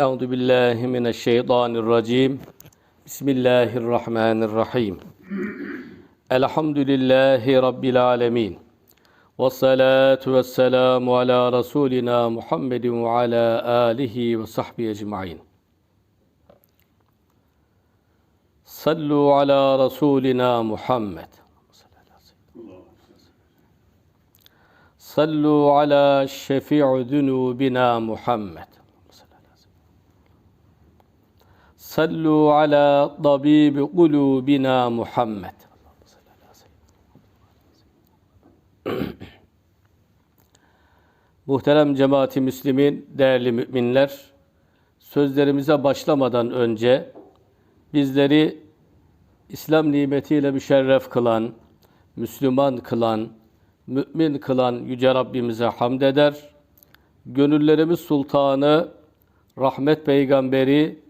Euzu billahi mineşşeytanirracim. Bismillahirrahmanirrahim. Elhamdülillahi rabbil alamin. Ve salatu vesselamu ala rasulina Muhammedin ve ala alihi ve sahbihi ecmaîn. Sallu ala rasulina Muhammed. Sallu ala şefi'i zunubina Muhammed. Sallu ala tabibi kulubina Muhammed. Muhterem cemaati Müslümin, değerli müminler, sözlerimize başlamadan önce bizleri İslam nimetiyle müşerref kılan, Müslüman kılan, mümin kılan Yüce Rabbimize hamd eder. Gönüllerimiz sultanı, rahmet peygamberi,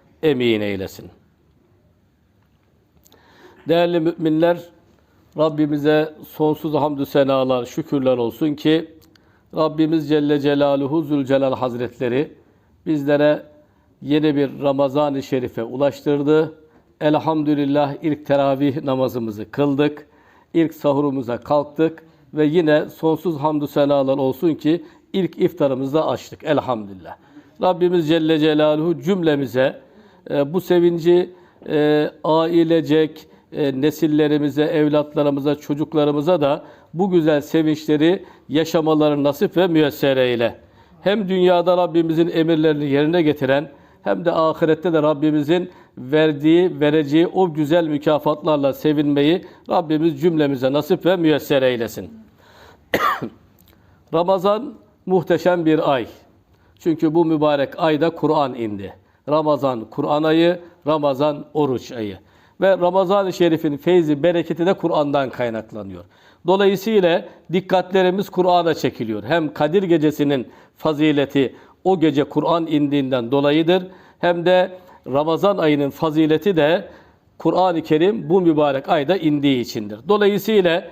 emin eylesin. Değerli müminler, Rabbimize sonsuz hamdü senalar, şükürler olsun ki Rabbimiz Celle Celaluhu Zülcelal Hazretleri bizlere yeni bir Ramazan-ı Şerif'e ulaştırdı. Elhamdülillah ilk teravih namazımızı kıldık. İlk sahurumuza kalktık ve yine sonsuz hamdü senalar olsun ki ilk iftarımızda açtık. Elhamdülillah. Rabbimiz Celle Celaluhu cümlemize e, bu sevinci e, ailecek, e, nesillerimize, evlatlarımıza, çocuklarımıza da bu güzel sevinçleri yaşamaları nasip ve müyesser eyle. Hem dünyada Rabbimizin emirlerini yerine getiren hem de ahirette de Rabbimizin verdiği, vereceği o güzel mükafatlarla sevinmeyi Rabbimiz cümlemize nasip ve müyesser eylesin. Ramazan muhteşem bir ay. Çünkü bu mübarek ayda Kur'an indi. Ramazan Kur'an ayı, Ramazan oruç ayı. Ve Ramazan-ı Şerif'in feyzi, bereketi de Kur'an'dan kaynaklanıyor. Dolayısıyla dikkatlerimiz Kur'an'a çekiliyor. Hem Kadir Gecesi'nin fazileti o gece Kur'an indiğinden dolayıdır. Hem de Ramazan ayının fazileti de Kur'an-ı Kerim bu mübarek ayda indiği içindir. Dolayısıyla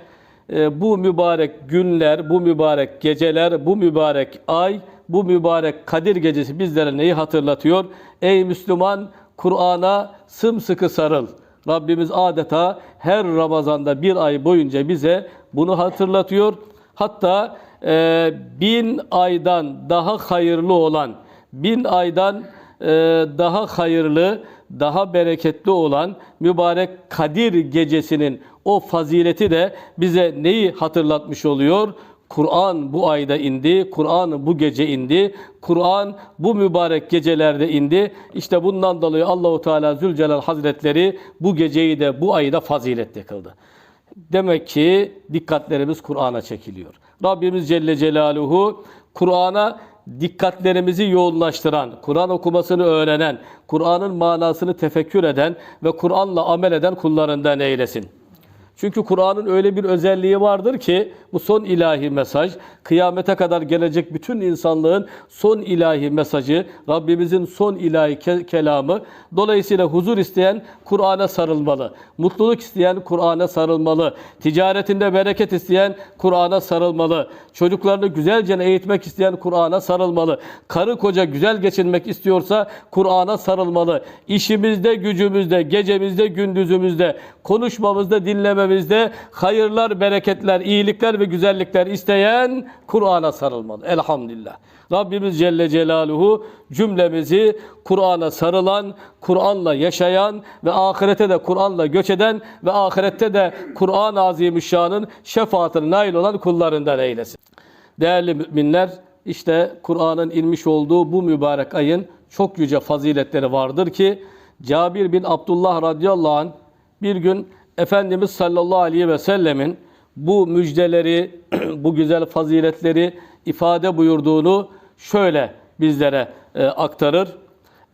e, bu mübarek günler, bu mübarek geceler, bu mübarek ay, bu mübarek Kadir Gecesi bizlere neyi hatırlatıyor? Ey Müslüman Kur'an'a sımsıkı sarıl. Rabbimiz adeta her Ramazan'da bir ay boyunca bize bunu hatırlatıyor. Hatta e, bin aydan daha hayırlı olan, bin aydan e, daha hayırlı, daha bereketli olan mübarek Kadir gecesinin o fazileti de bize neyi hatırlatmış oluyor? Kur'an bu ayda indi, Kur'an bu gece indi, Kur'an bu mübarek gecelerde indi. İşte bundan dolayı Allahu Teala Zülcelal Hazretleri bu geceyi de bu ayı da faziletli kıldı. Demek ki dikkatlerimiz Kur'an'a çekiliyor. Rabbimiz Celle Celaluhu Kur'an'a dikkatlerimizi yoğunlaştıran, Kur'an okumasını öğrenen, Kur'an'ın manasını tefekkür eden ve Kur'an'la amel eden kullarından eylesin. Çünkü Kur'an'ın öyle bir özelliği vardır ki bu son ilahi mesaj, kıyamete kadar gelecek bütün insanlığın son ilahi mesajı, Rabbimizin son ilahi ke- kelamı. Dolayısıyla huzur isteyen Kur'an'a sarılmalı. Mutluluk isteyen Kur'an'a sarılmalı. Ticaretinde bereket isteyen Kur'an'a sarılmalı. Çocuklarını güzelce eğitmek isteyen Kur'an'a sarılmalı. Karı koca güzel geçinmek istiyorsa Kur'an'a sarılmalı. İşimizde, gücümüzde, gecemizde, gündüzümüzde, konuşmamızda, dinlememizde hayırlar, bereketler, iyilikler ve güzellikler isteyen Kur'an'a sarılmalı. Elhamdülillah. Rabbimiz Celle Celaluhu cümlemizi Kur'an'a sarılan, Kur'an'la yaşayan ve ahirete de Kur'an'la göç eden ve ahirette de Kur'an-ı Azimüşşan'ın şefaatine nail olan kullarından eylesin. Değerli müminler, işte Kur'an'ın inmiş olduğu bu mübarek ayın çok yüce faziletleri vardır ki Cabir bin Abdullah radıyallahu anh bir gün Efendimiz sallallahu aleyhi ve sellemin bu müjdeleri, bu güzel faziletleri ifade buyurduğunu şöyle bizlere e, aktarır.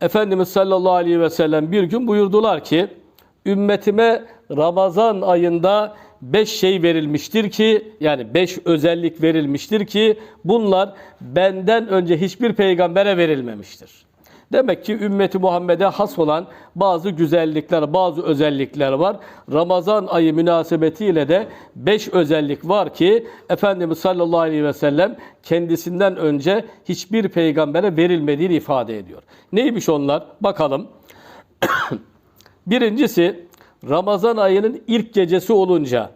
Efendimiz sallallahu aleyhi ve sellem bir gün buyurdular ki ümmetime Ramazan ayında beş şey verilmiştir ki yani beş özellik verilmiştir ki bunlar benden önce hiçbir peygambere verilmemiştir. Demek ki ümmeti Muhammed'e has olan bazı güzellikler, bazı özellikler var. Ramazan ayı münasebetiyle de beş özellik var ki Efendimiz sallallahu aleyhi ve sellem kendisinden önce hiçbir peygambere verilmediğini ifade ediyor. Neymiş onlar? Bakalım. Birincisi Ramazan ayının ilk gecesi olunca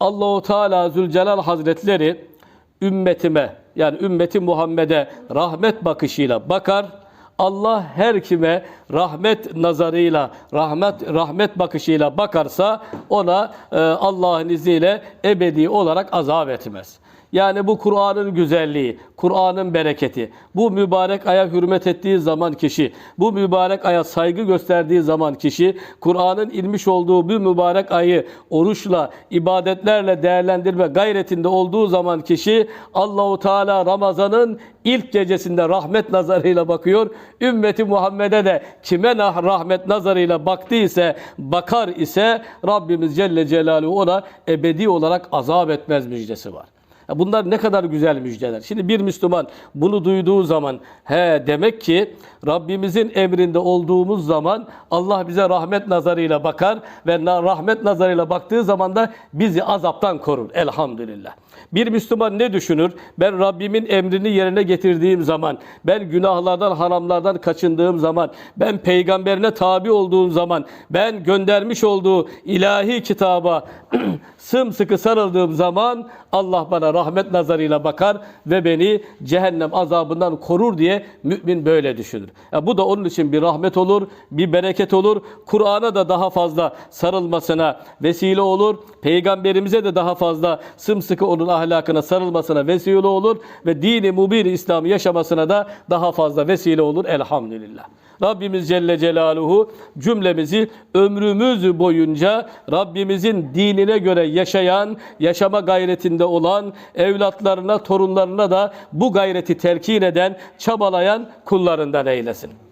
Allahu Teala Zülcelal Hazretleri ümmetime yani ümmeti Muhammed'e rahmet bakışıyla bakar. Allah her kime rahmet nazarıyla, rahmet rahmet bakışıyla bakarsa ona e, Allah'ın izniyle ebedi olarak azap etmez. Yani bu Kur'an'ın güzelliği, Kur'an'ın bereketi, bu mübarek aya hürmet ettiği zaman kişi, bu mübarek aya saygı gösterdiği zaman kişi, Kur'an'ın inmiş olduğu bu mübarek ayı oruçla, ibadetlerle değerlendirme gayretinde olduğu zaman kişi, Allahu Teala Ramazan'ın ilk gecesinde rahmet nazarıyla bakıyor. Ümmeti Muhammed'e de kime rahmet nazarıyla baktıysa, bakar ise Rabbimiz Celle Celaluhu ona ebedi olarak azap etmez müjdesi var. Bunlar ne kadar güzel müjdeler. Şimdi bir Müslüman bunu duyduğu zaman he demek ki Rabbimizin emrinde olduğumuz zaman Allah bize rahmet nazarıyla bakar ve rahmet nazarıyla baktığı zaman da bizi azaptan korur. Elhamdülillah. Bir Müslüman ne düşünür? Ben Rabbimin emrini yerine getirdiğim zaman, ben günahlardan, haramlardan kaçındığım zaman, ben peygamberine tabi olduğum zaman, ben göndermiş olduğu ilahi kitaba sımsıkı sarıldığım zaman Allah bana rahmet nazarıyla bakar ve beni cehennem azabından korur diye mümin böyle düşünür. Ya bu da onun için bir rahmet olur, bir bereket olur. Kur'an'a da daha fazla sarılmasına vesile olur. Peygamberimize de daha fazla sımsıkı onun ahlakına sarılmasına vesile olur ve dini mubin İslam'ı yaşamasına da daha fazla vesile olur elhamdülillah. Rabbimiz Celle Celaluhu cümlemizi ömrümüz boyunca Rabbimizin dinine göre yaşayan, yaşama gayretinde olan evlatlarına, torunlarına da bu gayreti telkin eden, çabalayan kullarından eylesin.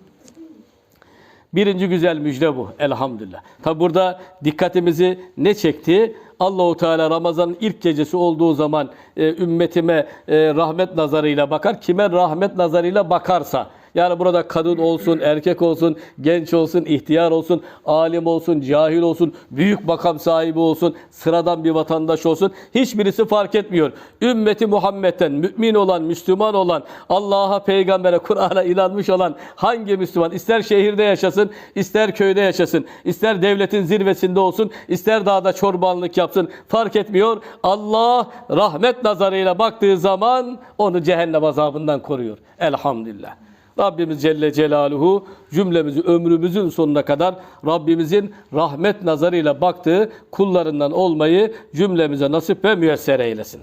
Birinci güzel müjde bu elhamdülillah. Tabi burada dikkatimizi ne çekti? Allahu Teala Ramazan'ın ilk gecesi olduğu zaman e, ümmetime e, rahmet nazarıyla bakar. Kime rahmet nazarıyla bakarsa yani burada kadın olsun, erkek olsun, genç olsun, ihtiyar olsun, alim olsun, cahil olsun, büyük makam sahibi olsun, sıradan bir vatandaş olsun. Hiçbirisi fark etmiyor. Ümmeti Muhammed'den mümin olan, Müslüman olan, Allah'a, peygambere, Kur'an'a inanmış olan hangi Müslüman ister şehirde yaşasın, ister köyde yaşasın, ister devletin zirvesinde olsun, ister dağda çorbanlık yapsın fark etmiyor. Allah rahmet nazarıyla baktığı zaman onu cehennem azabından koruyor. Elhamdülillah. Rabbimiz Celle Celaluhu cümlemizi ömrümüzün sonuna kadar Rabbimizin rahmet nazarıyla baktığı kullarından olmayı cümlemize nasip ve müyesser eylesin.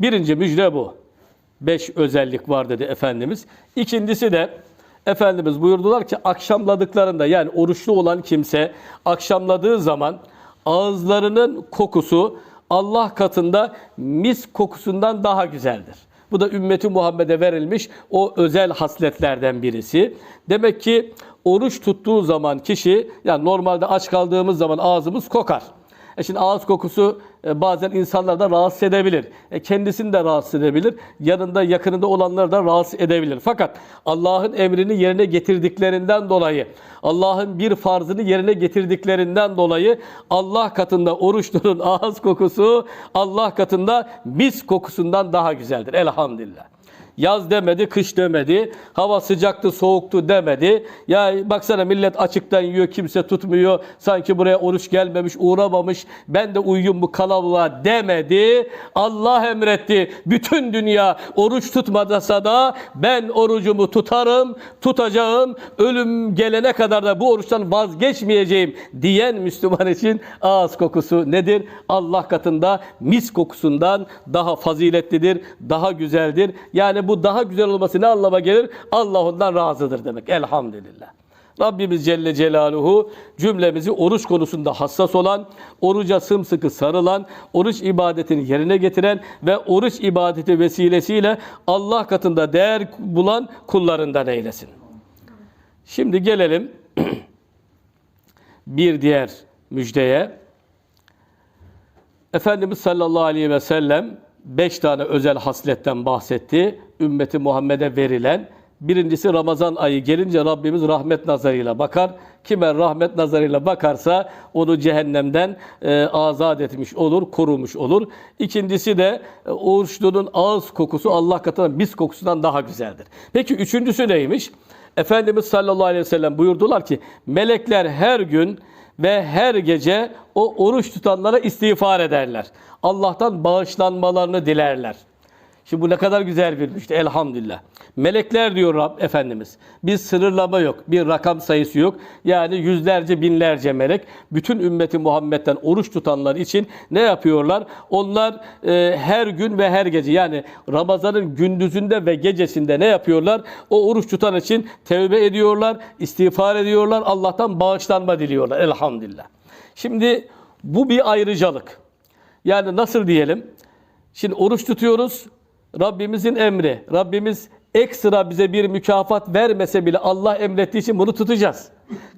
Birinci müjde bu. Beş özellik var dedi Efendimiz. İkincisi de Efendimiz buyurdular ki akşamladıklarında yani oruçlu olan kimse akşamladığı zaman ağızlarının kokusu Allah katında mis kokusundan daha güzeldir. Bu da ümmeti Muhammed'e verilmiş o özel hasletlerden birisi. Demek ki oruç tuttuğu zaman kişi yani normalde aç kaldığımız zaman ağzımız kokar. E şimdi ağız kokusu bazen insanları da rahatsız edebilir. E kendisini de rahatsız edebilir. Yanında yakınında olanları da rahatsız edebilir. Fakat Allah'ın emrini yerine getirdiklerinden dolayı, Allah'ın bir farzını yerine getirdiklerinden dolayı Allah katında oruçlunun ağız kokusu Allah katında mis kokusundan daha güzeldir. Elhamdülillah. Yaz demedi, kış demedi. Hava sıcaktı, soğuktu demedi. Ya baksana millet açıktan yiyor, kimse tutmuyor. Sanki buraya oruç gelmemiş, uğramamış. Ben de uyuyum bu kalabalığa demedi. Allah emretti. Bütün dünya oruç tutmadasa da ben orucumu tutarım, tutacağım. Ölüm gelene kadar da bu oruçtan vazgeçmeyeceğim diyen Müslüman için ağız kokusu nedir? Allah katında mis kokusundan daha faziletlidir, daha güzeldir. Yani bu daha güzel olması ne anlama gelir? Allah ondan razıdır demek. Elhamdülillah. Rabbimiz Celle Celaluhu cümlemizi oruç konusunda hassas olan, oruca sımsıkı sarılan, oruç ibadetini yerine getiren ve oruç ibadeti vesilesiyle Allah katında değer bulan kullarından eylesin. Şimdi gelelim bir diğer müjdeye. Efendimiz sallallahu aleyhi ve sellem beş tane özel hasletten bahsetti. Ümmeti Muhammed'e verilen. Birincisi Ramazan ayı gelince Rabbimiz rahmet nazarıyla bakar. Kime rahmet nazarıyla bakarsa onu cehennemden e, azat etmiş olur, korumuş olur. İkincisi de e, oruçlunun ağız kokusu Allah katında mis kokusundan daha güzeldir. Peki üçüncüsü neymiş? Efendimiz sallallahu aleyhi ve sellem buyurdular ki melekler her gün ve her gece o oruç tutanlara istiğfar ederler. Allah'tan bağışlanmalarını dilerler. Şimdi bu ne kadar güzel bir müjde elhamdülillah. Melekler diyor Rab Efendimiz. Bir sınırlama yok, bir rakam sayısı yok. Yani yüzlerce, binlerce melek bütün ümmeti Muhammed'den oruç tutanlar için ne yapıyorlar? Onlar e, her gün ve her gece yani Ramazan'ın gündüzünde ve gecesinde ne yapıyorlar? O oruç tutan için tevbe ediyorlar, istiğfar ediyorlar, Allah'tan bağışlanma diliyorlar elhamdülillah. Şimdi bu bir ayrıcalık. Yani nasıl diyelim? Şimdi oruç tutuyoruz. Rabbimizin emri. Rabbimiz ekstra bize bir mükafat vermese bile Allah emrettiği için bunu tutacağız.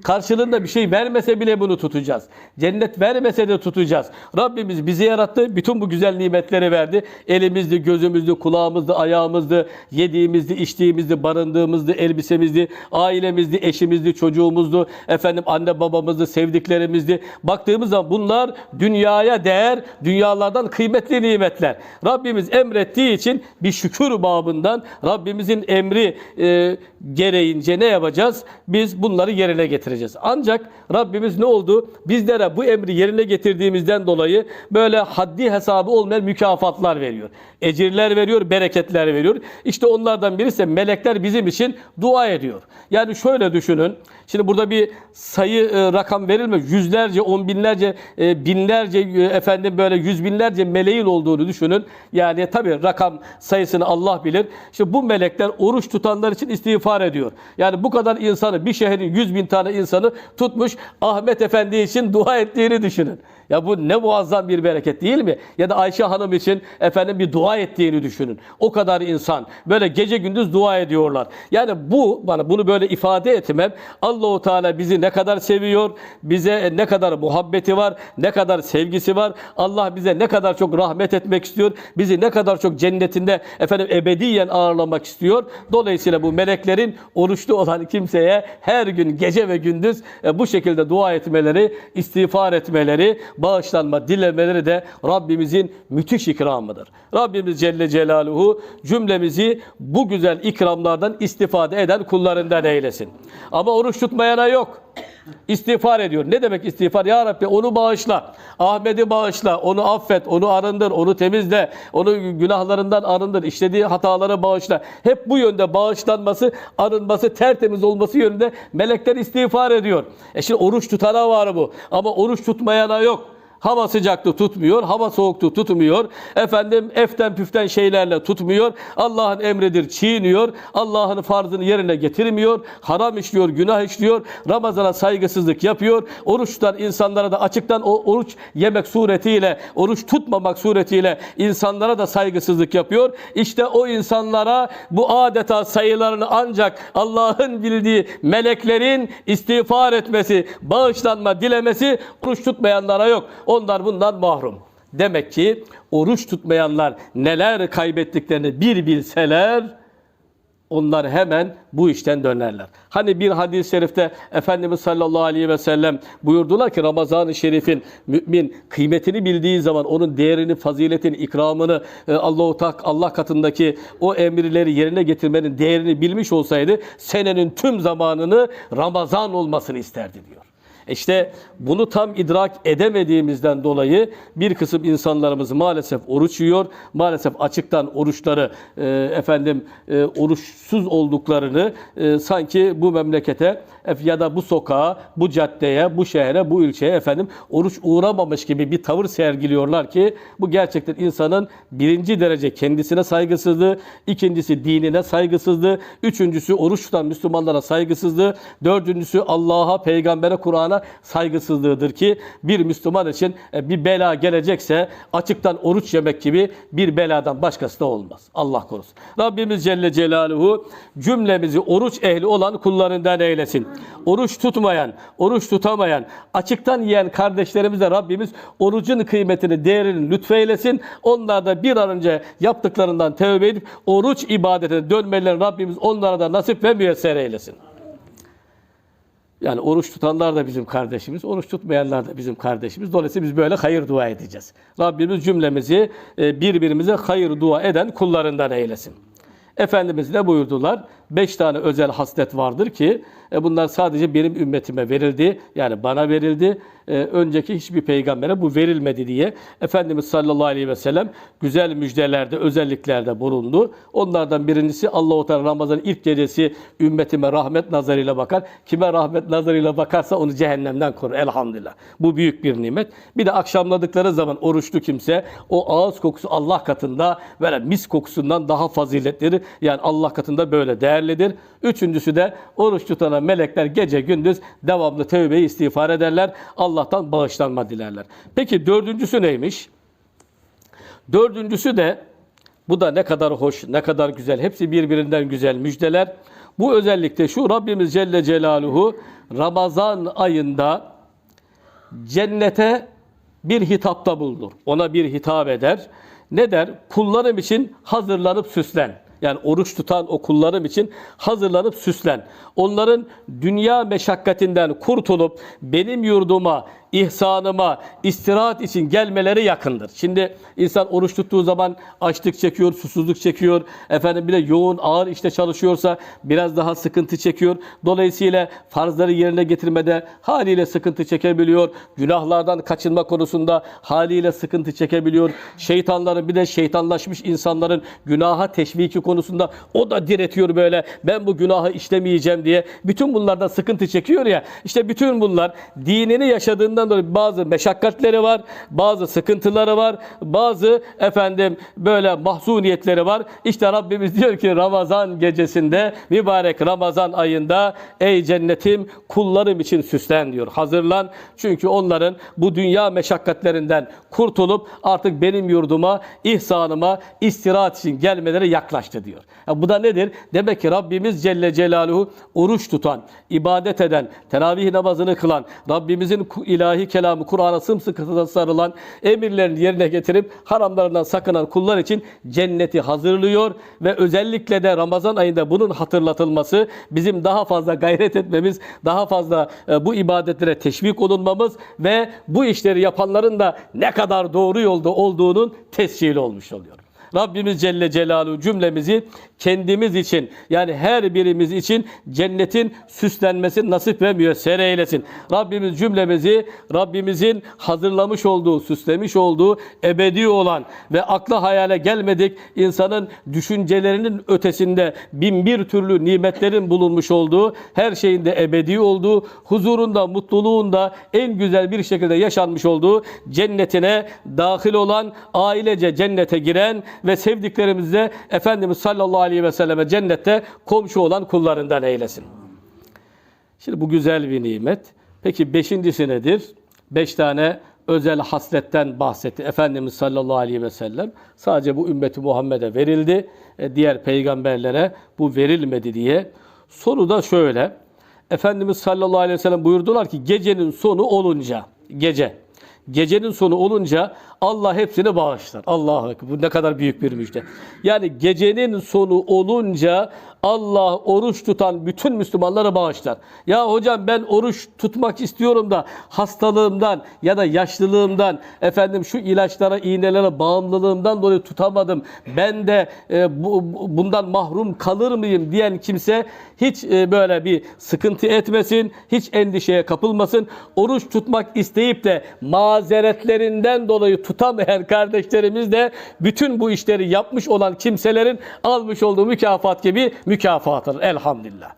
Karşılığında bir şey vermese bile bunu tutacağız. Cennet vermese de tutacağız. Rabbimiz bizi yarattı. Bütün bu güzel nimetleri verdi. Elimizdi, gözümüzdü, kulağımızdı, ayağımızdı, yediğimizdi, içtiğimizdi, barındığımızdı, elbisemizdi, ailemizdi, eşimizdi, çocuğumuzdu, efendim anne babamızdı, sevdiklerimizdi. Baktığımız zaman bunlar dünyaya değer, dünyalardan kıymetli nimetler. Rabbimiz emrettiği için bir şükür babından Rabbimizin emri e, gereğince ne yapacağız? Biz bunları yerine getireceğiz. Ancak Rabbimiz ne oldu? Bizlere bu emri yerine getirdiğimizden dolayı böyle haddi hesabı olmayan mükafatlar veriyor. Ecirler veriyor, bereketler veriyor. İşte onlardan birisi melekler bizim için dua ediyor. Yani şöyle düşünün. Şimdi burada bir sayı e, rakam verilmiyor. Yüzlerce, on binlerce, e, binlerce e, efendim böyle yüz binlerce meleğin olduğunu düşünün. Yani tabii rakam sayısını Allah bilir. İşte bu melekler oruç tutanlar için istiğfar ediyor. Yani bu kadar insanı bir şehrin yüz bin tane insanı tutmuş Ahmet Efendi için dua ettiğini düşünün. Ya bu ne muazzam bir bereket değil mi? Ya da Ayşe Hanım için efendim bir dua ettiğini düşünün. O kadar insan böyle gece gündüz dua ediyorlar. Yani bu bana bunu böyle ifade etmem Allahu Teala bizi ne kadar seviyor, bize ne kadar muhabbeti var, ne kadar sevgisi var. Allah bize ne kadar çok rahmet etmek istiyor. Bizi ne kadar çok cennetinde efendim ebediyen ağırlamak istiyor. Dolayısıyla bu meleklerin oruçlu olan kimseye her gün gece ve gündüz e, bu şekilde dua etmeleri, istiğfar etmeleri, bağışlanma dilemeleri de Rabbimizin müthiş ikramıdır. Rabbimiz Celle Celaluhu cümlemizi bu güzel ikramlardan istifade eden kullarından eylesin. Ama oruç tutmayana yok. İstiğfar ediyor. Ne demek istiğfar? Ya Rabbi onu bağışla. Ahmet'i bağışla. Onu affet. Onu arındır. Onu temizle. Onu günahlarından arındır. İşlediği hataları bağışla. Hep bu yönde bağışlanması, arınması, tertemiz olması yönünde melekler istiğfar ediyor. E şimdi oruç tutana var bu. Ama oruç tutmayana yok. Hava sıcaklığı tutmuyor, hava soğukluğu tutmuyor. Efendim eften püften şeylerle tutmuyor. Allah'ın emridir çiğniyor. Allah'ın farzını yerine getirmiyor. Haram işliyor, günah işliyor. Ramazana saygısızlık yapıyor. Oruç tutan insanlara da açıktan o oruç yemek suretiyle, oruç tutmamak suretiyle insanlara da saygısızlık yapıyor. İşte o insanlara bu adeta sayılarını ancak Allah'ın bildiği meleklerin istiğfar etmesi, bağışlanma dilemesi oruç tutmayanlara yok. Onlar bundan mahrum. Demek ki oruç tutmayanlar neler kaybettiklerini bir bilseler onlar hemen bu işten dönerler. Hani bir hadis-i şerifte Efendimiz sallallahu aleyhi ve sellem buyurdular ki Ramazan-ı Şerif'in mümin kıymetini bildiği zaman onun değerini, faziletini, ikramını e, Allahu Tak Allah katındaki o emirleri yerine getirmenin değerini bilmiş olsaydı senenin tüm zamanını Ramazan olmasını isterdi diyor. İşte bunu tam idrak edemediğimizden dolayı bir kısım insanlarımız maalesef oruç yiyor. Maalesef açıktan oruçları e, efendim e, oruçsuz olduklarını e, sanki bu memlekete ya da bu sokağa, bu caddeye, bu şehre, bu ilçeye efendim oruç uğramamış gibi bir tavır sergiliyorlar ki bu gerçekten insanın birinci derece kendisine saygısızlığı, ikincisi dinine saygısızlığı, üçüncüsü oruç tutan Müslümanlara saygısızlığı, dördüncüsü Allah'a, peygambere, Kur'an'a da saygısızlığıdır ki bir Müslüman için e, bir bela gelecekse açıktan oruç yemek gibi bir beladan başkası da olmaz. Allah korusun. Rabbimiz Celle Celaluhu cümlemizi oruç ehli olan kullarından eylesin. Oruç tutmayan, oruç tutamayan, açıktan yiyen kardeşlerimize Rabbimiz orucun kıymetini, değerini lütfeylesin. Onlar da bir an önce yaptıklarından tövbe edip oruç ibadetine dönmelerini Rabbimiz onlara da nasip ve müyesser eylesin. Yani oruç tutanlar da bizim kardeşimiz, oruç tutmayanlar da bizim kardeşimiz. Dolayısıyla biz böyle hayır dua edeceğiz. Rabbimiz cümlemizi e, birbirimize hayır dua eden kullarından eylesin. Efendimiz ne buyurdular? Beş tane özel haslet vardır ki e, bunlar sadece benim ümmetime verildi. Yani bana verildi. E, önceki hiçbir peygambere bu verilmedi diye Efendimiz sallallahu aleyhi ve sellem güzel müjdelerde, özelliklerde bulundu. Onlardan birincisi Allah-u Teala Ramazan'ın ilk gecesi ümmetime rahmet nazarıyla bakar. Kime rahmet nazarıyla bakarsa onu cehennemden korur. Elhamdülillah. Bu büyük bir nimet. Bir de akşamladıkları zaman oruçlu kimse o ağız kokusu Allah katında böyle mis kokusundan daha faziletlidir. Yani Allah katında böyle değerlidir. Üçüncüsü de oruç tutana melekler gece gündüz devamlı tövbe istiğfar ederler. Allah'tan bağışlanma dilerler. Peki dördüncüsü neymiş? Dördüncüsü de bu da ne kadar hoş, ne kadar güzel. Hepsi birbirinden güzel müjdeler. Bu özellikle şu Rabbimiz Celle Celaluhu Ramazan ayında cennete bir hitapta bulunur. Ona bir hitap eder. Ne der? Kullarım için hazırlanıp süslen. Yani oruç tutan o kullarım için hazırlanıp süslen. Onların dünya meşakkatinden kurtulup benim yurduma, ihsanıma, istirahat için gelmeleri yakındır. Şimdi insan oruç tuttuğu zaman açlık çekiyor, susuzluk çekiyor. Efendim bir de yoğun, ağır işte çalışıyorsa biraz daha sıkıntı çekiyor. Dolayısıyla farzları yerine getirmede haliyle sıkıntı çekebiliyor. Günahlardan kaçınma konusunda haliyle sıkıntı çekebiliyor. Şeytanların bir de şeytanlaşmış insanların günaha teşviki konusunda o da diretiyor böyle. Ben bu günahı işlemeyeceğim diye. Bütün bunlardan sıkıntı çekiyor ya. İşte bütün bunlar dinini yaşadığından dolayı bazı meşakkatleri var, bazı sıkıntıları var, bazı efendim böyle mahzuniyetleri var. İşte Rabbimiz diyor ki Ramazan gecesinde mübarek Ramazan ayında ey cennetim kullarım için süslen diyor. Hazırlan. Çünkü onların bu dünya meşakkatlerinden kurtulup artık benim yurduma, ihsanıma, istirahat için gelmeleri yaklaştı diyor. Ya bu da nedir? Demek ki Rabbimiz Celle Celaluhu oruç tutan, ibadet eden, teravih namazını kılan, Rabbimizin ku- ilahi kelamı Kur'an'a sımsıkı sarılan, emirlerini yerine getirip haramlarından sakınan kullar için cenneti hazırlıyor ve özellikle de Ramazan ayında bunun hatırlatılması bizim daha fazla gayret etmemiz, daha fazla e, bu ibadetlere teşvik olunmamız ve bu işleri yapanların da ne kadar doğru yolda olduğunun tescili olmuş oluyor. Rabbimiz Celle Celaluhu cümlemizi kendimiz için yani her birimiz için cennetin süslenmesi nasip ve müyesser eylesin. Rabbimiz cümlemizi Rabbimizin hazırlamış olduğu, süslemiş olduğu ebedi olan ve akla hayale gelmedik insanın düşüncelerinin ötesinde bin bir türlü nimetlerin bulunmuş olduğu, her şeyin de ebedi olduğu, huzurunda, mutluluğunda en güzel bir şekilde yaşanmış olduğu cennetine dahil olan, ailece cennete giren ve sevdiklerimizle Efendimiz sallallahu aleyhi ve selleme cennette komşu olan kullarından eylesin. Şimdi bu güzel bir nimet. Peki beşincisi nedir? Beş tane özel hasletten bahsetti Efendimiz sallallahu aleyhi ve sellem. Sadece bu ümmeti Muhammed'e verildi. E, diğer peygamberlere bu verilmedi diye. Soru da şöyle. Efendimiz sallallahu aleyhi ve sellem buyurdular ki gecenin sonu olunca, gece, gecenin sonu olunca Allah hepsini bağışlar. Allah'a bu ne kadar büyük bir müjde. Yani gecenin sonu olunca Allah oruç tutan bütün Müslümanları bağışlar. Ya hocam ben oruç tutmak istiyorum da hastalığımdan ya da yaşlılığımdan efendim şu ilaçlara, iğnelere bağımlılığımdan dolayı tutamadım. Ben de e, bu, bu- bundan mahrum kalır mıyım diyen kimse hiç e, böyle bir sıkıntı etmesin, hiç endişeye kapılmasın. Oruç tutmak isteyip de mazeretlerinden dolayı tutamayan kardeşlerimiz de bütün bu işleri yapmış olan kimselerin almış olduğu mükafat gibi mükafatıdır. Elhamdülillah.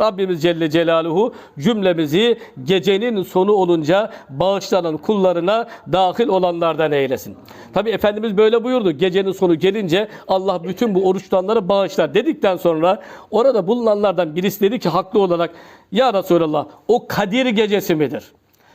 Rabbimiz Celle Celaluhu cümlemizi gecenin sonu olunca bağışlanan kullarına dahil olanlardan eylesin. Tabi Efendimiz böyle buyurdu. Gecenin sonu gelince Allah bütün bu oruç tutanları bağışlar dedikten sonra orada bulunanlardan birisi dedi ki haklı olarak Ya Resulallah o Kadir gecesi midir?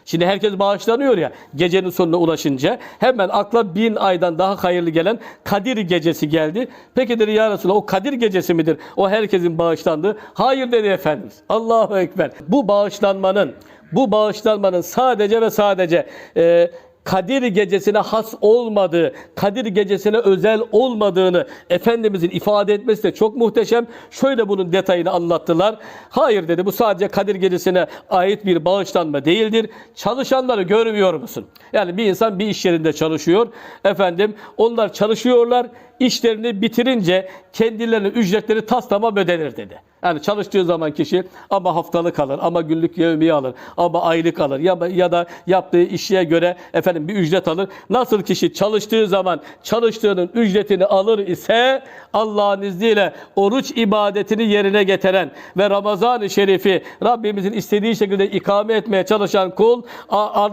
Şimdi herkes bağışlanıyor ya gecenin sonuna ulaşınca hemen akla bin aydan daha hayırlı gelen Kadir gecesi geldi. Peki dedi ya Resulallah o Kadir gecesi midir? O herkesin bağışlandığı. Hayır dedi Efendimiz. Allahu Ekber. Bu bağışlanmanın bu bağışlanmanın sadece ve sadece e, Kadir gecesine has olmadığı, Kadir gecesine özel olmadığını Efendimizin ifade etmesi de çok muhteşem. Şöyle bunun detayını anlattılar. Hayır dedi bu sadece Kadir gecesine ait bir bağışlanma değildir. Çalışanları görmüyor musun? Yani bir insan bir iş yerinde çalışıyor. Efendim onlar çalışıyorlar. İşlerini bitirince kendilerine ücretleri tas tamam ödenir dedi. Yani çalıştığı zaman kişi ama haftalık alır, ama günlük yevmiye alır, ama aylık alır ya, ya da yaptığı işe göre efendim bir ücret alır. Nasıl kişi çalıştığı zaman çalıştığının ücretini alır ise Allah'ın izniyle oruç ibadetini yerine getiren ve Ramazan-ı Şerif'i Rabbimizin istediği şekilde ikame etmeye çalışan kul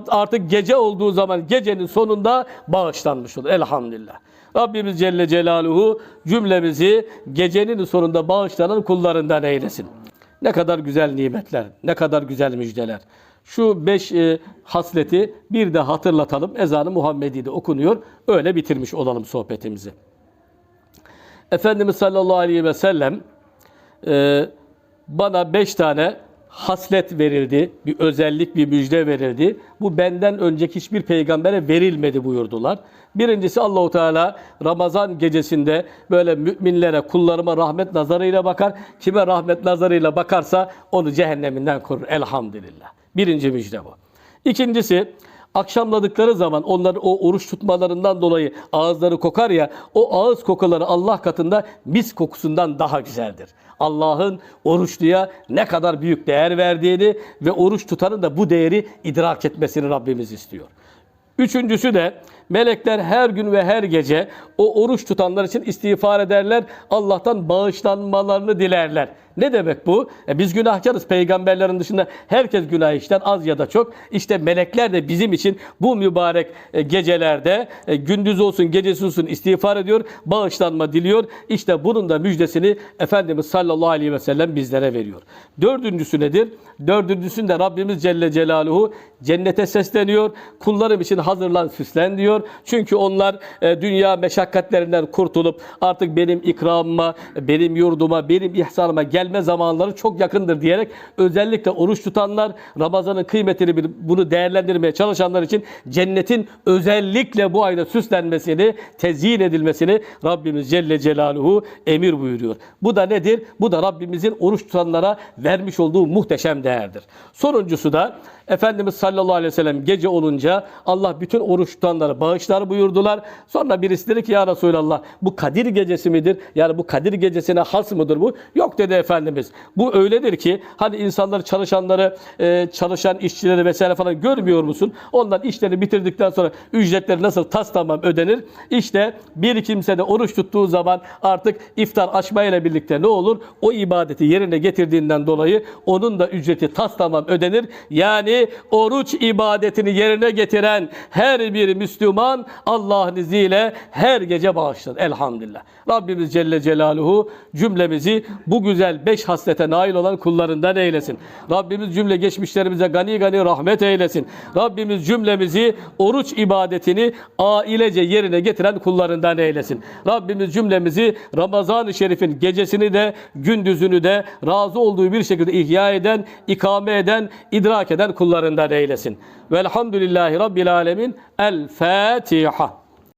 artık gece olduğu zaman gecenin sonunda bağışlanmış olur. Elhamdülillah. Rabbimiz Celle Celaluhu cümlemizi gecenin sonunda bağışlanan kullarından eylesin. Ne kadar güzel nimetler, ne kadar güzel müjdeler. Şu beş e, hasleti bir de hatırlatalım. Ezanı Muhammedi de okunuyor. Öyle bitirmiş olalım sohbetimizi. Efendimiz sallallahu aleyhi ve sellem e, bana beş tane haslet verildi, bir özellik, bir müjde verildi. Bu benden önceki hiçbir peygambere verilmedi buyurdular. Birincisi Allahu Teala Ramazan gecesinde böyle müminlere, kullarıma rahmet nazarıyla bakar. Kime rahmet nazarıyla bakarsa onu cehenneminden korur. Elhamdülillah. Birinci müjde bu. İkincisi akşamladıkları zaman onların o oruç tutmalarından dolayı ağızları kokar ya o ağız kokuları Allah katında mis kokusundan daha güzeldir. Allah'ın oruçluya ne kadar büyük değer verdiğini ve oruç tutanın da bu değeri idrak etmesini Rabbimiz istiyor. Üçüncüsü de melekler her gün ve her gece o oruç tutanlar için istiğfar ederler. Allah'tan bağışlanmalarını dilerler. Ne demek bu? E biz günahkarız. Peygamberlerin dışında herkes günah işler az ya da çok. İşte melekler de bizim için bu mübarek e, gecelerde e, gündüz olsun gecesi olsun istiğfar ediyor. Bağışlanma diliyor. İşte bunun da müjdesini Efendimiz sallallahu aleyhi ve sellem bizlere veriyor. Dördüncüsü nedir? Dördüncüsünde Rabbimiz Celle Celaluhu cennete sesleniyor. Kullarım için hazırlan süslen diyor. Çünkü onlar e, dünya meşakkatlerinden kurtulup artık benim ikramıma, benim yurduma, benim ihsanıma gelme zamanları çok yakındır diyerek özellikle oruç tutanlar Ramazan'ın kıymetini bilip bunu değerlendirmeye çalışanlar için cennetin özellikle bu ayda süslenmesini, tezyin edilmesini Rabbimiz Celle Celaluhu emir buyuruyor. Bu da nedir? Bu da Rabbimizin oruç tutanlara vermiş olduğu muhteşem değerdir. Sonuncusu da Efendimiz sallallahu aleyhi ve sellem gece olunca Allah bütün oruç tutanları bağışlar buyurdular. Sonra birisi dedi ki ya Resulallah bu Kadir gecesi midir? Yani bu Kadir gecesine has mıdır bu? Yok dedi Efendimiz. Bu öyledir ki hani insanları çalışanları e, çalışan işçileri vesaire falan görmüyor musun? Onlar işlerini bitirdikten sonra ücretleri nasıl tas tamam ödenir? İşte bir kimse de oruç tuttuğu zaman artık iftar açmayla birlikte ne olur? O ibadeti yerine getirdiğinden dolayı onun da ücreti tas tamam ödenir. Yani oruç ibadetini yerine getiren her bir Müslüman Allah'ın izniyle her gece bağışlar. Elhamdülillah. Rabbimiz Celle Celaluhu cümlemizi bu beş haslete nail olan kullarından eylesin. Rabbimiz cümle geçmişlerimize gani gani rahmet eylesin. Rabbimiz cümlemizi oruç ibadetini ailece yerine getiren kullarından eylesin. Rabbimiz cümlemizi Ramazan-ı Şerif'in gecesini de gündüzünü de razı olduğu bir şekilde ihya eden, ikame eden, idrak eden kullarından eylesin. Velhamdülillahi Rabbil Alemin. El Fatiha.